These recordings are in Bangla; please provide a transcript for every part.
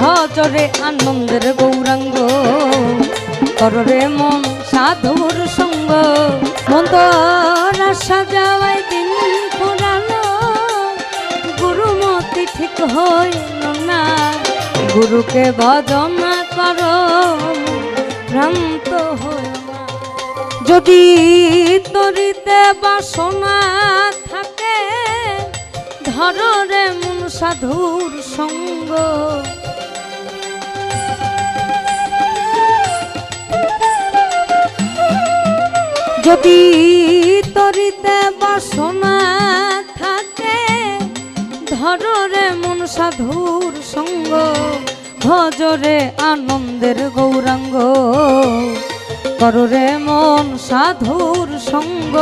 ভজরে আনন্দের গৌরাঙ্গ। কররে মন সাধুর সঙ্গ। মন্তরা সাজাওয়াই দিন পুরানো গুরুমতি ঠিক হইল না। গুরুকে ভজনা করো, ভ্রান্ত হইল যদি তরিতে বাসনা থাকে ধররে মন সাধুর সঙ্গ। যদি তরিতে বাসনা থাকে, ধররে মন সাধুর সঙ্গ, ভজরে আনন্দের গৌরাঙ্গ, কররে মন সাধুর সঙ্গ,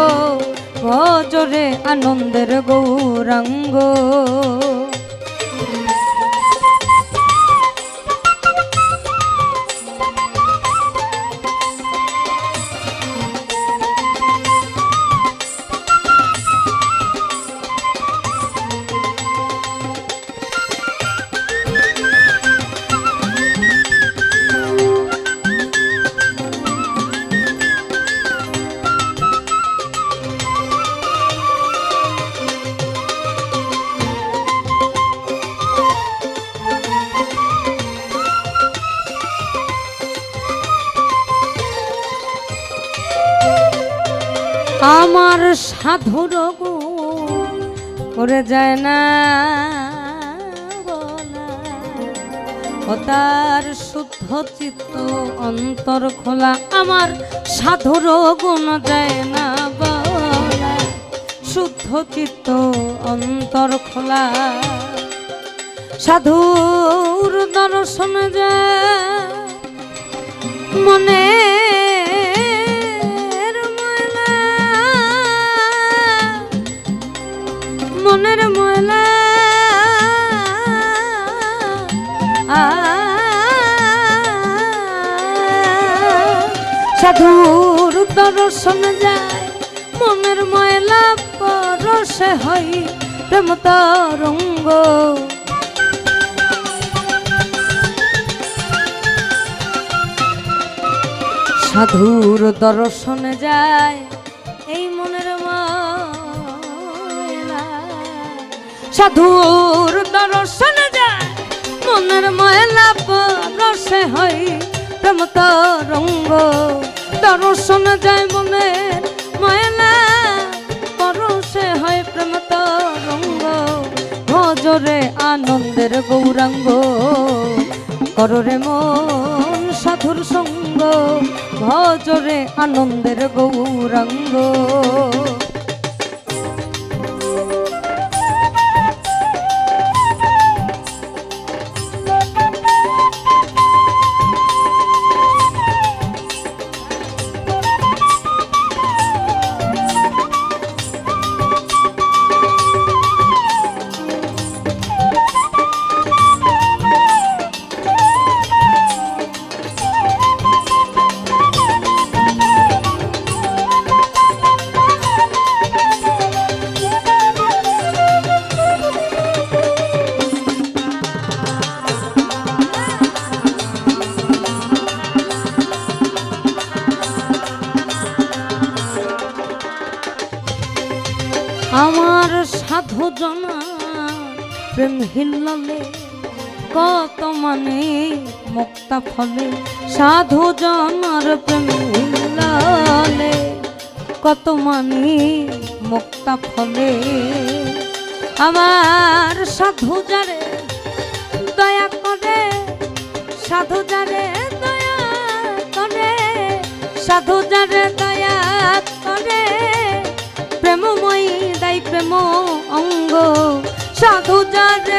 ভজরে আনন্দের গৌরাঙ্গ। আমার সাধুর গুণ করে যায় না। ও তার শুদ্ধ চিত্ত অন্তর খোলা। আমার সাধুর গুণ যায় না বলা। শুদ্ধ চিত্ত অন্তর খোলা। সাধুর দর্শন যায়। মনে সাধুর দর্শন যায়, মনের ময়লা পরশে হই প্রেম তরঙ্গ। সাধুর দর্শনে যায়, এই মনের ময়লা। সাধুর দর্শনে যায়, মনের ময়লা পরশে হই প্রেম তরঙ্গ। দর্শনে যায় মনের ময়লা। পরশে হয় প্রেম তরঙ্গ ভজরে আনন্দের গৌরাঙ্গ। কররে মন সাধুর সঙ্গ, ভজরে আনন্দের গৌরাঙ্গ। মানে মুক্তা ফলে, সাধু জনার প্রেম কত মানে মুক্তা ফলে, আমার সাধু যারে দয়া করে, সাধু যারে দয়া করে, সাধু যারে দয়া করে। প্রেমময়ী দাই প্রেম অঙ্গ, সাধু যারে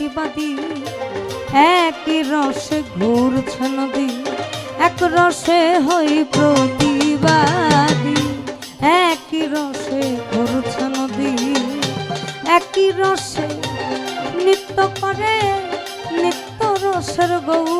প্রতিবাদী এক রসে ঘুরছ নদী, এক রসে হই প্রতিবাদী। এক রসে ঘুরছ নদী একই রসে নৃত্য করে নিত্য রসের গৌরাঙ্গ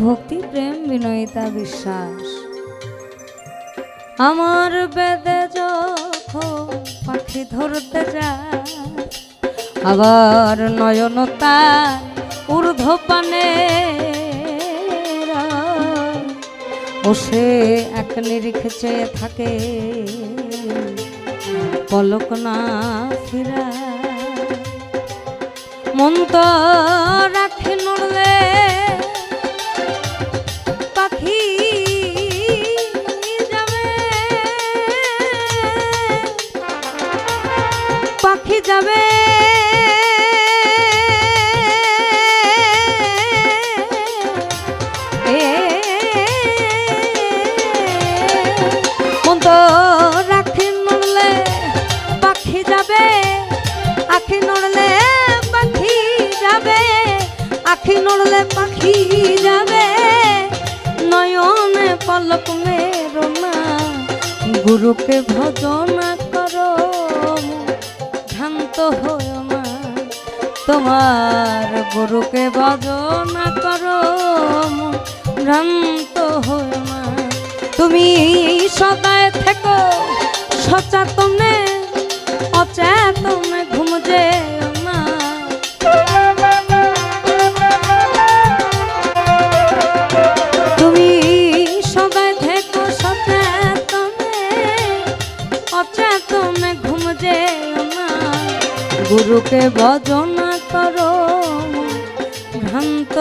ভক্তি, প্রেম, বিনয়িতা, বিশ্বাস। আমার বেদে যখন পাখি ধরতে যায়, আবার নয়নতা ঊর্ধ্ব পানে ও এক নিরিখে চেয়ে থাকে, পলক না ফিরা মন নড়লে পাখি যাবে, নয়নে পলক মেরো না গুরুকে ভজনা করো, ভ্রান্ত হয় না। তোমার গুরুকে ভজনা করো, ভ্রান্ত হয় না। তুমি সদায় থেকো, সচেতনে, অচেতনে ঘুম যে ঘুম যে গুরুকে ভজনা করো ভ্রান্ত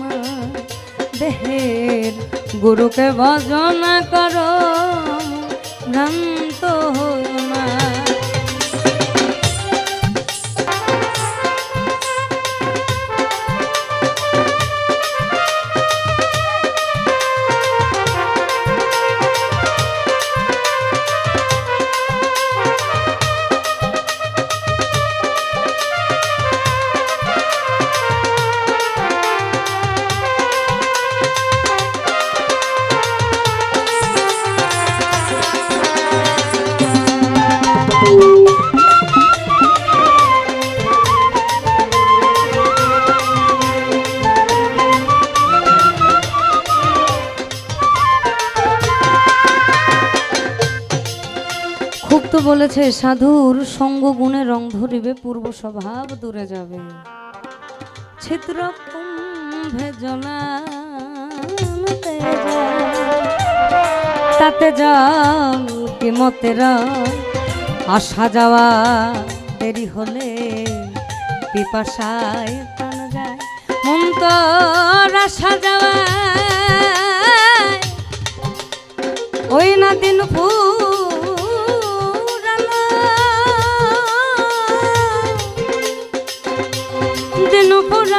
না দেহের। গুরুকে ভজনা করো ভ্রান্ত হও বলেছে, সাধুর সঙ্গ গুণে রং ধরিবে, পূর্ব স্বভাব দূরে যাবে ছিদ্র কুম্ভে যায়। তাতে জল কি মতের আসা যাওয়া দেরি হলে পিপাসায় প্রাণ যায় মন আসা যাওয়া ওই না দিন ফুরালো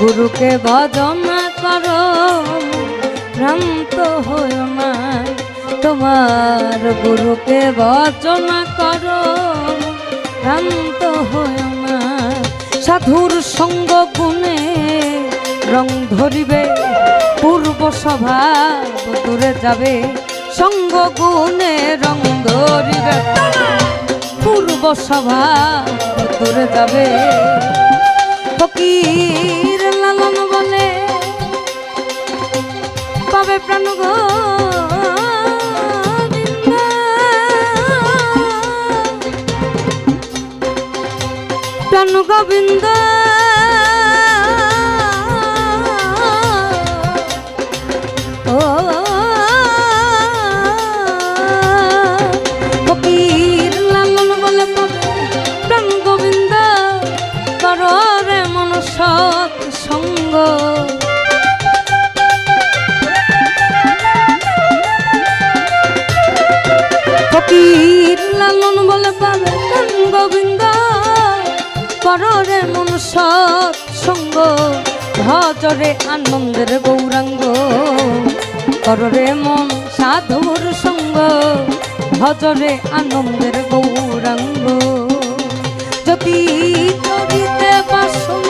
গুরুকে ভজনা করো। ভ্রান্ত হইও না, তোমার গুরুকে ভজনা করো। ভ্রান্ত হইও না, সাধুর সঙ্গ গুণে রং ধরিবে। পূর্ব স্বভাব দূরে যাবে, সঙ্গ গুণে রং ধরিবে। পূর্ব স্বভাব দূরে যাবে, ফকির পাবে প্রাণ গো প্রাণ গোবিন্দ। ফকির লালন বলে পাবে প্রাণ গোবিন্দ। কররে মন সৎ সঙ্গ, ভজরে আনন্দের গৌরাঙ্গ। কররে মন সাধুর সঙ্গ, ভজরে আনন্দের গৌরাঙ্গ। যদি করিতে বাসনা